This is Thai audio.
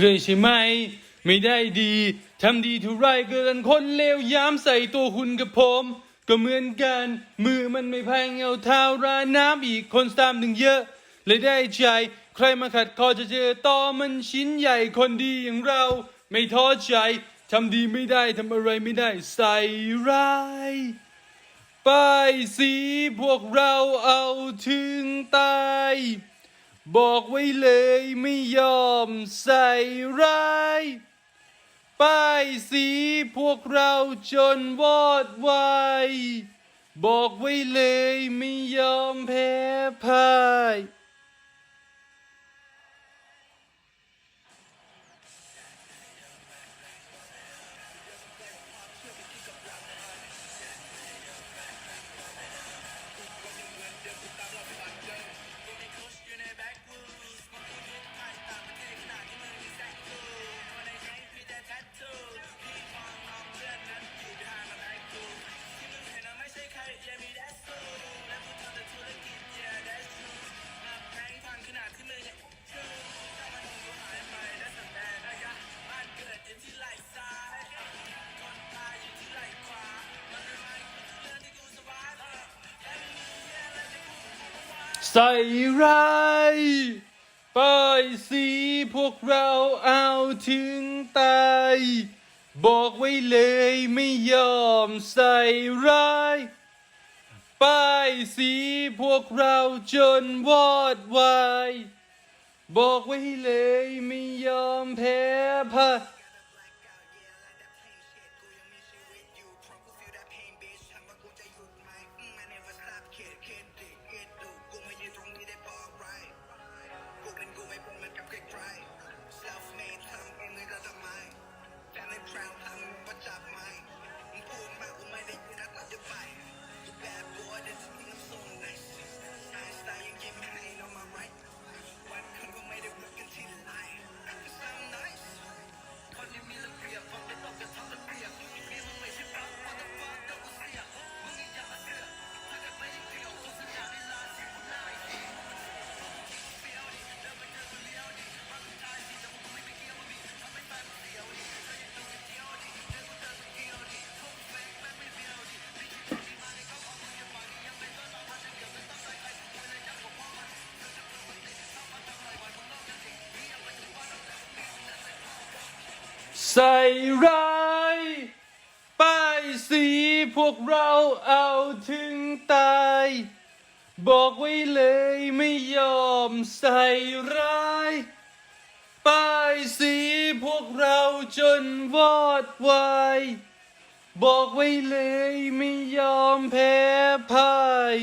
เคยใช่ไหม ไม่ได้ดีทำดีเท่าไรก็ดันคนเลวย้ำใส่ตัวคุณกับผม ก็เหมือนกัน มือมันไม่แพงเอาเท้าราน้ำอีกคนตามถึงเยอะ เลยได้ใจ ใครมาขัดคอจะเจอต่อมันชิ้นใหญ่คนดีอย่างเรา ไม่ท้อใจทำดีไม่ได้ทำอะไรไม่ได้ใส่ร้ายป้ายสีพวกเราเอาถึงตาย บอกไว้เลยไม่ยอมใส่ร้าย ป้ายสีพวกเราจนวอดวายบอกไว้เลยไม่ยอมแพ้พ่าย ใส่ร้ายป้ายสีพวกเราเอาถึงตาย บอกไว้เลยไม่ยอมใส่ร้ายป้ายสีพวกเราจนวอดวาย บอกไว้เลยไม่ยอมแพ้พ่าย ใส่ร้ายป้ายสีพวกเราเอาถึงตาย บอกไว้เลยไม่ยอมใส่ร้าย ป้ายสีพวกเราจนวอดวายบอกไว้เลยไม่ยอมแพ้พ่าย